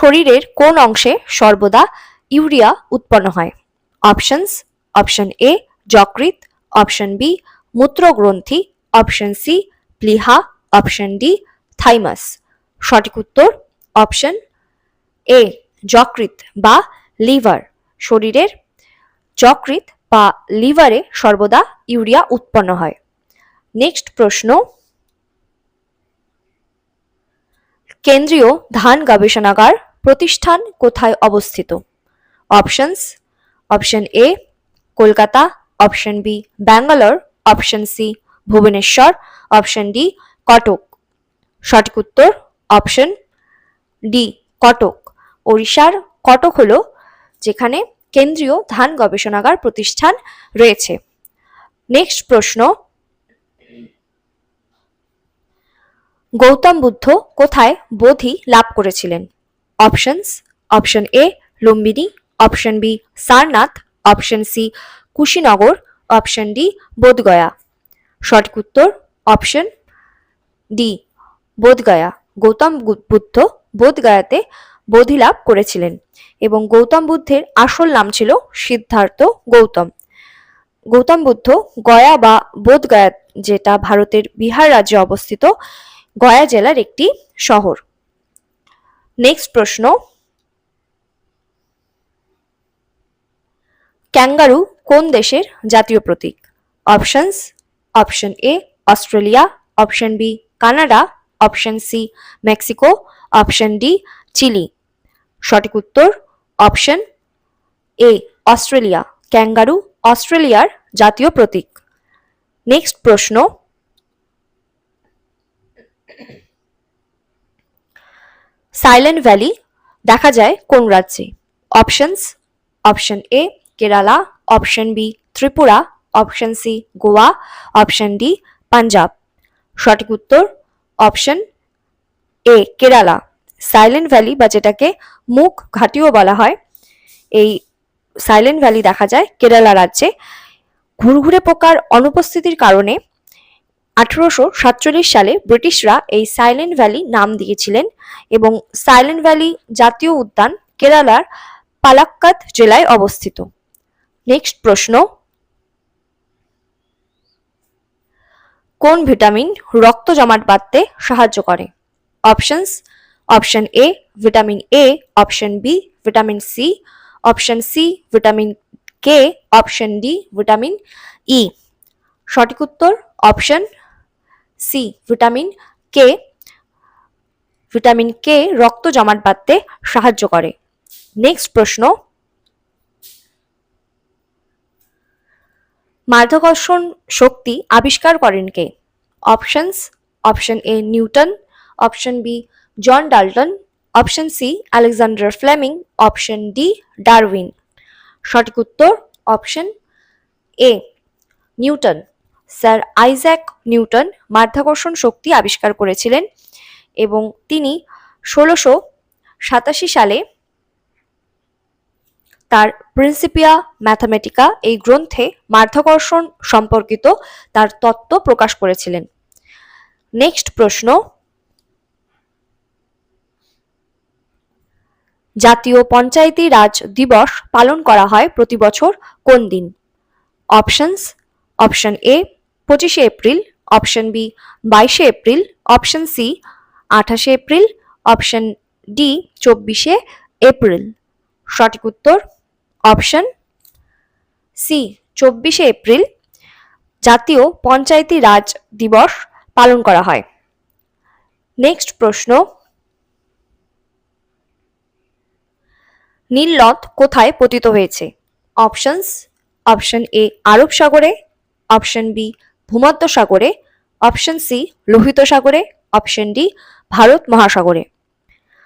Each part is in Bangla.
শরীরের কোন অংশে সর্বদা ইউরিয়া উৎপন্ন হয়? অপশনস, অপশন এ, যকৃৎ, অপশন বি, মূত্রগ্রন্থি, অপশন সি, প্লিহা, অপশন ডি, থাইমাস। সঠিক উত্তর, অপশন এ, যকৃৎ বা লিভার। শরীরের যকৃৎ বা লিভারে সর্বদা ইউরিয়া উৎপন্ন হয়। নেক্সট প্রশ্ন। কেন্দ্রীয় ধান গবেষণাগার প্রতিষ্ঠান কোথায় অবস্থিত? Options, option A, Kolkata, option B, Bangalore, option C, Bhubaneswar, option D, Cuttack. সঠিক উত্তর, অপশন ডি, কটক। ওড়িশার কটক হল যেখানে কেন্দ্রীয় ধান গবেষণাগার প্রতিষ্ঠান রয়েছে। নেক্সট প্রশ্ন। গৌতম বুদ্ধ কোথায় বোধি লাভ করেছিলেন? Options option A Lumbini option B Sarnath option C Kushinagar option D Bodhgaya সঠিক উত্তর অপশন ডি বোধগয়া গৌতম বুদ্ধ বোধগয়াতে বোধি লাভ করেছিলেন এবং গৌতম বুদ্ধের আসল নাম ছিল সিদ্ধার্থ গৌতম। গৌতম বুদ্ধ গয়া বা বোধগয়া, যেটা ভারতের বিহার রাজ্যে অবস্থিত, গয়া জেলার একটি শহর। নেক্সট প্রশ্ন. ক্যাঙ্গারু কোন দেশের জাতীয় প্রতীক? Options option A Australia option B Canada option C Mexico option D Chile সঠিক উত্তর অপশন এ অস্ট্রেলিয়া ক্যাঙ্গারু অস্ট্রেলিয়ার জাতীয় প্রতীক. নেক্সট প্রশ্ন. সাইলেন্ট ভ্যালি দেখা যায় কোন রাজ্যে? Options option A Kerala option B Tripura option C Goa option D Punjab সঠিক উত্তর option A Kerala Silent Valley বা যেটাকে মুখ ঘাটিও বলা হয়, এই সাইলেন্ট ভ্যালি দেখা যায় কেরালা রাজ্যে। ঘুরঘুরে পোকার অনুপস্থিতির কারণে আঠারোশো সাতচল্লিশ সালে ব্রিটিশরা এই সাইলেন্ট ভ্যালি নাম দিয়েছিলেন এবং সাইলেন্ট ভ্যালি জাতীয় উদ্যান কেরালার পালাক্কাত জেলায় অবস্থিত। নেক্সট প্রশ্ন। কোন ভিটামিন রক্ত জমাট বাঁধতে সাহায্য করে? Options, option A, vitamin A, option B, vitamin C, option C, vitamin K, option D, vitamin E. সঠিক উত্তর, option C vitamin K vitamin K রক্ত জমাট বাঁধতে সাহায্য করে। নেক্সট প্রশ্ন, মাধ্যাকর্ষণ শক্তি আবিষ্কার করেন কে? Options option A Newton option B John Dalton option C Alexander Fleming option D Darwin. সঠিক উত্তর option A Newton. Sir Isaac Newton মাধ্যাকর্ষণ শক্তি আবিষ্কার করেছিলেন এবং তিনি ষোলোশো সাতাশি সালে তার প্রিন্সিপিয়া ম্যাথামেটিকা এই গ্রন্থে মাধ্যাকর্ষণ সম্পর্কিত তার তত্ত্ব প্রকাশ করেছিলেন। নেক্সট প্রশ্ন। জাতীয় পঞ্চায়েতি রাজ দিবস পালন করা হয় প্রতি বছর কোন দিন? অপশনস, অপশন এ পঁচিশে এপ্রিল, অপশন বি বাইশে এপ্রিল, অপশন সি আঠাশে এপ্রিল, অপশন ডি চব্বিশে এপ্রিল। সঠিক উত্তর, অপশন সি চব্বিশে এপ্রিল, জাতীয় পঞ্চায়েতি রাজ দিবস পালন করা হয়। নেক্সট প্রশ্ন নীলনদ কোথায় পতিত হয়েছে? অপশনস, অপশন এ আরব সাগরে, অপশন বি ভূমধ্য সাগরে অপশন সি লোহিত সাগরে অপশন ডি ভারত মহাসাগরে।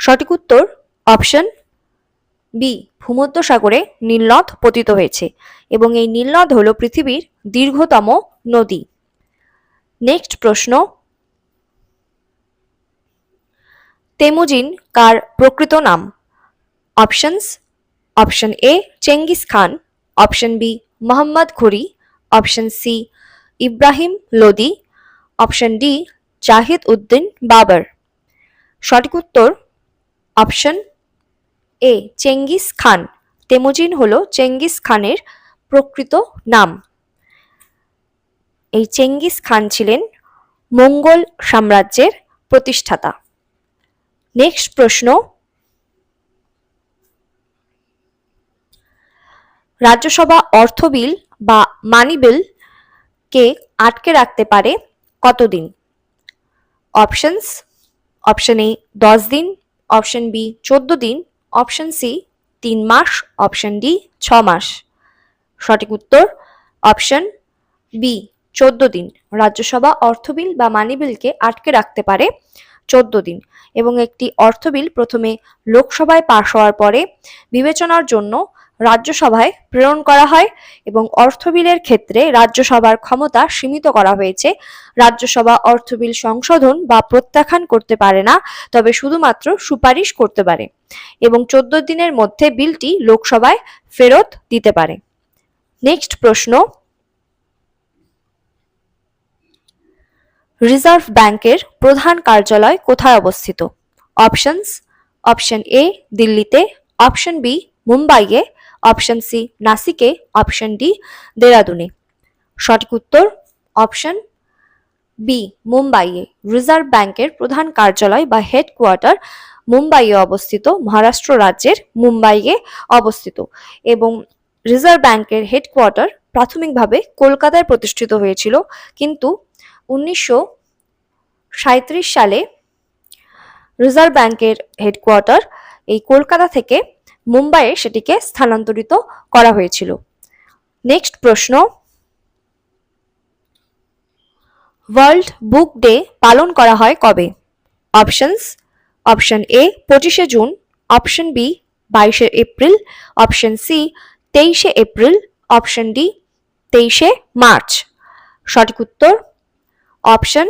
সঠিক উত্তর অপশন বি ভূমধ্য সাগরে নীলনদ পতিত হয়েছে এবং এই নীলনদ হল পৃথিবীর দীর্ঘতম নদী। নেক্সট প্রশ্ন, তেমুজিন কার প্রকৃত নাম? Options option A Genghis Khan option B Mohammad Ghori option C Ibrahim Lodi, option D, Zahid Uddin Babur. সঠিক উত্তর, option A, Genghis Khan. Temujin হল চেঙ্গিস খানের প্রকৃত নাম। এই চেঙ্গিস খান ছিলেন মঙ্গল সাম্রাজ্যের প্রতিষ্ঠাতা। নেক্সট প্রশ্ন, রাজ্যসভা অর্থ বিল বা মানি বিল কে আটকে রাখতে পারে কতদিন? অপশনস অপশন এ দশ দিন, অপশন বি চোদ্দ দিন, অপশন সি তিন মাস, অপশন ডি ছ মাস। সঠিক উত্তর, অপশন বি চোদ্দ দিন। রাজ্যসভা অর্থ বিল বা মানি বিলকে আটকে রাখতে পারে চোদ্দ দিন এবং একটি অর্থ বিল প্রথমে লোকসভায় পাশ হওয়ার পরে বিবেচনার জন্য রাজ্যসভায় প্রেরণ করা হয় এবং অর্থ বিলের ক্ষেত্রে রাজ্যসভার ক্ষমতা সীমিত করা হয়েছে। রাজ্যসভা অর্থ বিল সংশোধন বা প্রত্যাখ্যান করতে পারে না, তবে শুধুমাত্র সুপারিশ করতে পারে এবং চোদ্দ দিনের মধ্যে বিলটি লোকসভায় ফেরত দিতে পারে। নেক্সট প্রশ্ন। রিজার্ভ ব্যাংকের প্রধান কার্যালয় কোথায় অবস্থিত? অপশনস, অপশন এ, দিল্লিতে, অপশন বি, মুম্বাইয়ে অপশন সি, নাসিকে, অপশন ডি, দেরাদুনে। সঠিক উত্তর, অপশন বি, মুম্বাইয়ে। রিজার্ভ ব্যাংকের প্রধান কার্যালয় বা হেডকোয়ার্টার মুম্বাইয়ে অবস্থিত, মহারাষ্ট্র রাজ্যের মুম্বাইয়ে অবস্থিত এবং রিজার্ভ ব্যাংকের হেডকোয়ার্টার প্রাথমিকভাবে কলকাতায় প্রতিষ্ঠিত হয়েছিল। কিন্তু উনিশশো সালে রিজার্ভ ব্যাংকের হেডকোয়ার্টার এই কলকাতা থেকে মুম্বাইয়ে সেটিকে স্থানান্তরিত করা হয়েছিল। নেক্সট প্রশ্ন। ওয়ার্ল্ড বুক ডে পালন করা হয় কবে? অপশনস, অপশন এ, পঁচিশে জুন, অপশন বি, বাইশে এপ্রিল, অপশন সি, তেইশে এপ্রিল, অপশন ডি, তেইশে মার্চ। সঠিক উত্তর? অপশন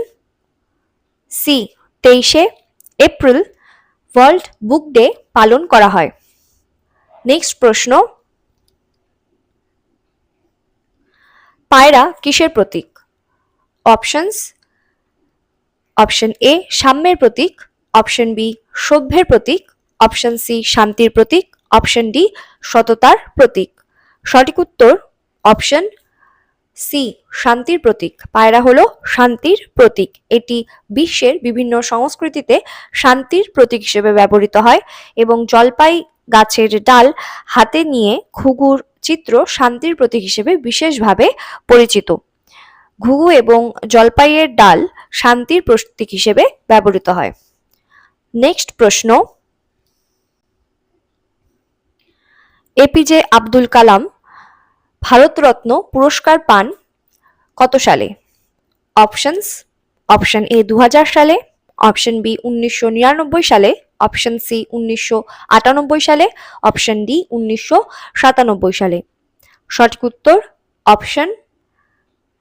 সি, তেইশে এপ্রিল, ওয়ার্ল্ড বুক ডে পালন করা হয়। নেক্সট প্রশ্ন, পায়রা কিসের প্রতীক? অপশনস অপশন এ সাম্যের প্রতীক অপশন বি সভ্যের প্রতীক অপশন সি শান্তির প্রতীক অপশন ডি সততার প্রতীক। সঠিক উত্তর অপশন সি শান্তির প্রতীক। পায়রা হলো শান্তির প্রতীক। এটি বিশ্বের বিভিন্ন সংস্কৃতিতে শান্তির প্রতীক হিসেবে ব্যবহৃত হয় এবং জলপাই গাছের ডাল হাতে নিয়ে ঘুঘুর চিত্র শান্তির প্রতীক হিসেবে বিশেষভাবে পরিচিত। ঘুঘু এবং জলপাইয়ের ডাল শান্তির প্রতীক হিসেবে ব্যবহৃত হয়। নেক্সট প্রশ্ন। এপিজে আব্দুল কালাম, ভারতরত্ন পুরস্কার পান কত সালে? অপশনস, অপশন এ দু হাজার সালে অপশন বি উনিশশো নিরানব্বই সালে, অপশন সি উনিশশো আটানব্বই সালে, অপশন ডি উনিশশো সাতানব্বই সালে। সঠিক উত্তর অপশন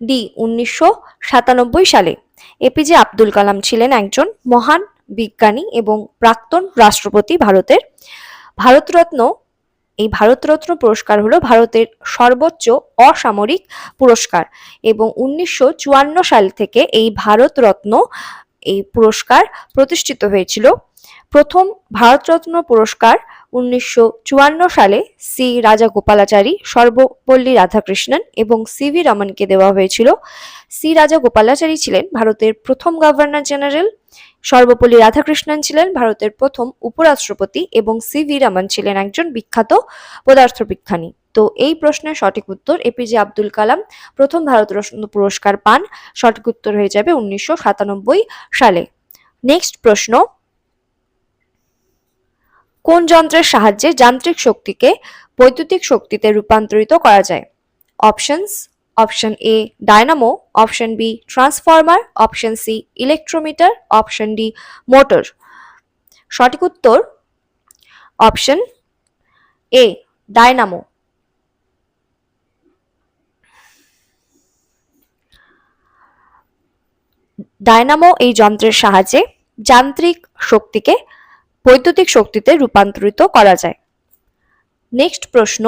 ডি উনিশশো সাতানব্বই সালে। এপিজে আব্দুল কালাম ছিলেন একজন মহান বিজ্ঞানী এবং প্রাক্তন রাষ্ট্রপতি ভারতের। ভারতরত্ন, এই ভারতরত্ন পুরস্কার হলো ভারতের সর্বোচ্চ অসামরিক পুরস্কার এবং উনিশশো চুয়ান্ন সাল থেকে এই ভারতরত্ন এই পুরস্কার প্রতিষ্ঠিত হয়েছিল। প্রথম ভারতরত্ন পুরস্কার উনিশশো চুয়ান্ন সালে সি রাজা গোপালাচারী সর্বপল্লী রাধাকৃষ্ণন এবং সি ভি রমনকে দেওয়া হয়েছিল। সি রাজা গোপালাচারী ছিলেন ভারতের প্রথম গভর্নর জেনারেল, সর্বপল্লী রাধাকৃষ্ণন ছিলেন ভারতের প্রথম উপরাষ্ট্রপতি এবং সি ভি রমন ছিলেন একজন বিখ্যাত পদার্থবিজ্ঞানী। তো এই প্রশ্নের সঠিক উত্তর এপিজে আব্দুল কালাম প্রথম ভারতরত্ন পুরস্কার পান। সঠিক উত্তর হয়ে যাবে উনিশশো সাতানব্বই সালে। নেক্সট প্রশ্ন। কোন যন্ত্রের সাহায্যে যান্ত্রিক শক্তিকে বৈদ্যুতিক শক্তিতে রূপান্তরিত করা যায়? Options option A dynamo option B transformer option C electrometer option D motor সঠিক উত্তর অপশন এ ডায়নামো ডায়নামো এই যন্ত্রের সাহায্যে যান্ত্রিক শক্তিকে বৈদ্যুতিক শক্তিতে রূপান্তরিত করা যায়। নেক্সট প্রশ্ন।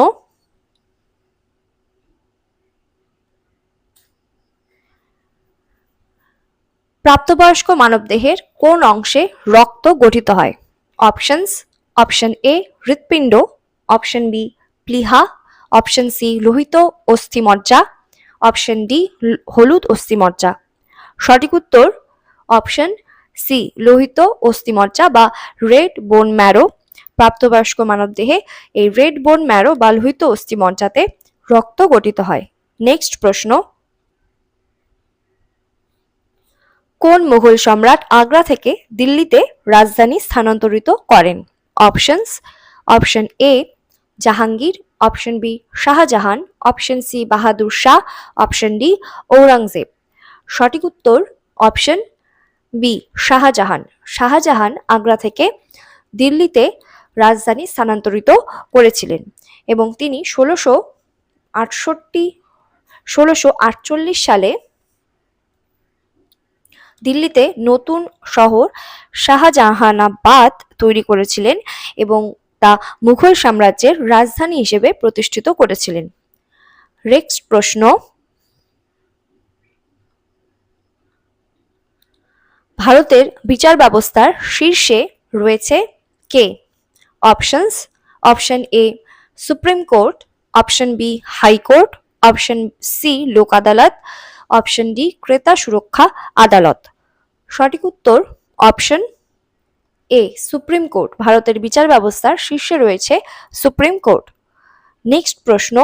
প্রাপ্তবয়স্ক মানবদেহের কোন অংশে রক্ত গঠিত হয়? অপশনস, অপশন এ হৃৎপিণ্ড, অপশন বি প্লিহা, অপশন সি লোহিত অস্থিমজ্জা, অপশন ডি হলুদ অস্থিমজ্জা। সঠিক উত্তর অপশন সি, লোহিত অস্থিমজ্জা বা রেড বোন ম্যারো। প্রাপ্তবয়স্ক মানবদেহে এই রেড বোন ম্যারো বা লোহিত অস্থিমজ্জাতে রক্ত গঠিত হয়। নেক্সট প্রশ্ন। কোন মুঘল সম্রাট আগ্রা থেকে দিল্লিতে রাজধানী স্থানান্তরিত করেন? Options, option A, Jahangir, option B, Shahjahan, option C, Bahadur Shah, option D, Aurangzeb. সঠিক উত্তর অপশন বি শাহজাহান। শাহজাহান আগ্রা থেকে দিল্লিতে রাজধানী স্থানান্তরিত করেছিলেন এবং তিনি ষোলোশো আটষট্টি, ষোলোশো আটচল্লিশ সালে দিল্লিতে নতুন শহর শাহজাহানাবাদ তৈরি করেছিলেন এবং তা মুঘল সাম্রাজ্যের রাজধানী হিসেবে প্রতিষ্ঠিত করেছিলেন। নেক্সট প্রশ্ন ভারতের বিচার ব্যবস্থার শীর্ষে রয়েছে কে? Options, option A supreme court, option B high court, option C Lok Adalat, option D ক্রেতা সুরক্ষা আদালত। সঠিক উত্তর অপশন এ সুপ্রিম কোর্ট, ভারতের বিচার ব্যবস্থার শীর্ষে রয়েছে সুপ্রিম কোর্ট। নেক্সট প্রশ্ন।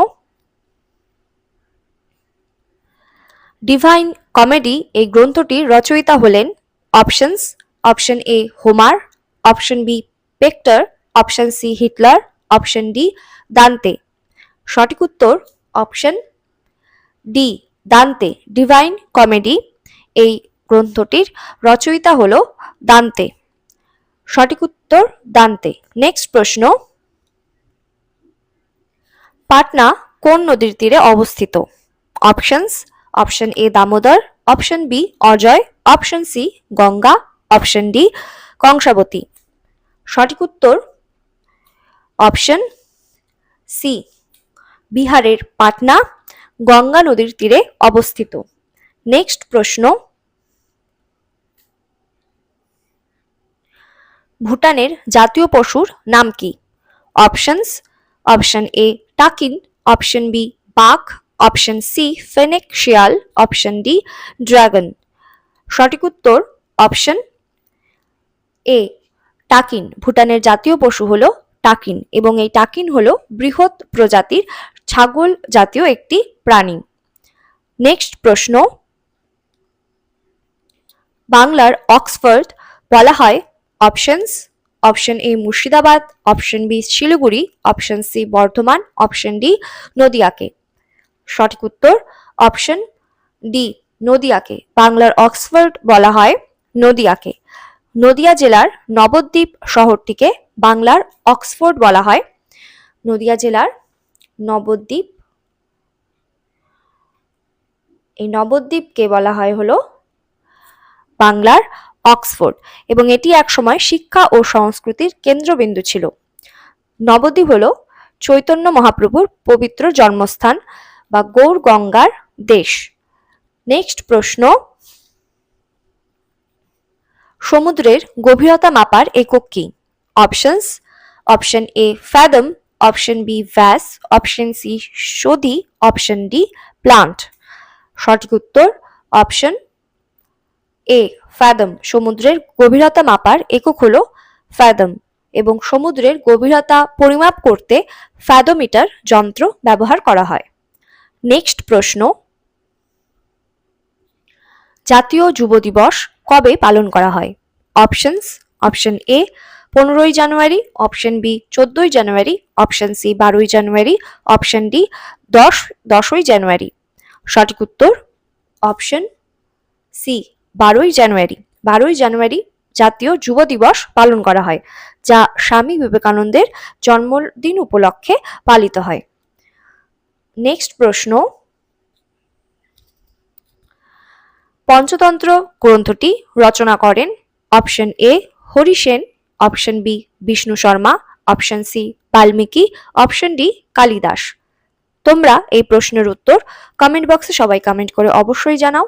ডিভাইন কমেডি এই গ্রন্থটির রচয়িতা হলেন options option A Homer option B পেক্টর option C Hitler option D Dante সঠিক উত্তর option D Dante Divine Comedy এই গ্রন্থটির রচয়িতা হল দান্তে সঠিক উত্তর দান্তে নেক্সট প্রশ্ন, পাটনা কোন নদীর তীরে অবস্থিত? Options option A Damodar option B Ajay option C Ganga option D Kangsabati সঠিক উত্তর অপশন সি বিহারের পাটনা, গঙ্গা নদীর তীরে অবস্থিত। নেক্সট প্রশ্ন, ভুটানের জাতীয় পশুর নাম কি? Options option A takin option B বাঘ অপশন সি, ফেনেক শিয়াল, অপশন ডি, ড্রাগন। সঠিক উত্তর অপশন এ, টাকিন। ভুটানের জাতীয় পশু হলো টাকিন এবং এই টাকিন হলো বৃহৎ প্রজাতির ছাগল জাতীয় একটি প্রাণী। নেক্সট প্রশ্ন। বাংলার অক্সফোর্ড বলা হয় options, option A Murshidabad, option B Siliguri, option C Bardhaman, option D নদিয়াকে। সঠিক উত্তর অপশন ডি, নদিয়াকে। বাংলার অক্সফোর্ড বলা হয় নদিয়াকে। নদিয়া জেলার নবদ্বীপ শহরটিকে বাংলার অক্সফোর্ড বলা হয়। নদিয়া জেলার নবদ্বীপ, এই নবদ্বীপকে বলা হয় হলো বাংলার অক্সফোর্ড এবং এটি একসময় শিক্ষা ও সংস্কৃতির কেন্দ্রবিন্দু ছিল। নবদ্বীপ হল চৈতন্য মহাপ্রভুর পবিত্র জন্মস্থান। বা গৌর গঙ্গার দেশ। নেক্সট প্রশ্ন। সমুদ্রের গভীরতা মাপার একক কি? Options option A fathom option B Vyas option C সদি অপশন ডি প্লান্ট সঠিক উত্তর অপশন এ ফ্যাদম সমুদ্রের গভীরতা মাপার একক হল ফ্যাদম এবং সমুদ্রের গভীরতা পরিমাপ করতে ফ্যাদোমিটার যন্ত্র ব্যবহার করা হয়। নেক্সট প্রশ্ন। জাতীয় যুব দিবস কবে পালন করা হয়? অপশনস, অপশন এ, পনেরোই জানুয়ারি, অপশন বি, চোদ্দই জানুয়ারি, অপশন সি, বারোই জানুয়ারি, অপশন ডি, দশ, দশই জানুয়ারি। সঠিক উত্তর, অপশন সি, বারোই জানুয়ারি। বারোই জানুয়ারি জাতীয় যুব দিবস পালন করা হয়, যা স্বামী বিবেকানন্দের জন্মদিন উপলক্ষে পালিত হয়। নেক্সট প্রশ্ন, পঞ্চতন্ত্র গ্রন্থটি রচনা করেন option A Harisena option B Vishnu Sharma option C Valmiki option D Kalidas. তোমরা এই প্রশ্নের উত্তর কমেন্ট বক্সে সবাই কমেন্ট করে অবশ্যই জানাও।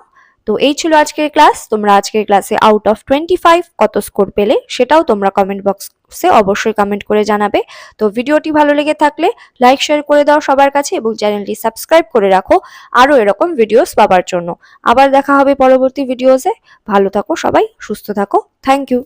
তো এই ছিল আজকের ক্লাস। তোমরা আজকের ক্লাসে আউট অফ টোয়েন্টি ফাইভ কত স্কোর পেলে সেটাও তোমরা কমেন্ট বক্সে অবশ্যই কমেন্ট করে জানাবে। তো ভিডিওটি ভালো লেগে থাকলে লাইক শেয়ার করে দাও সবার কাছে এবং চ্যানেলটি সাবস্ক্রাইব করে রাখো। আরও এরকম ভিডিওস পাবার জন্য। আবার দেখা হবে পরবর্তী ভিডিওসে ভালো থাকো সবাই, সুস্থ থাকো। Thank you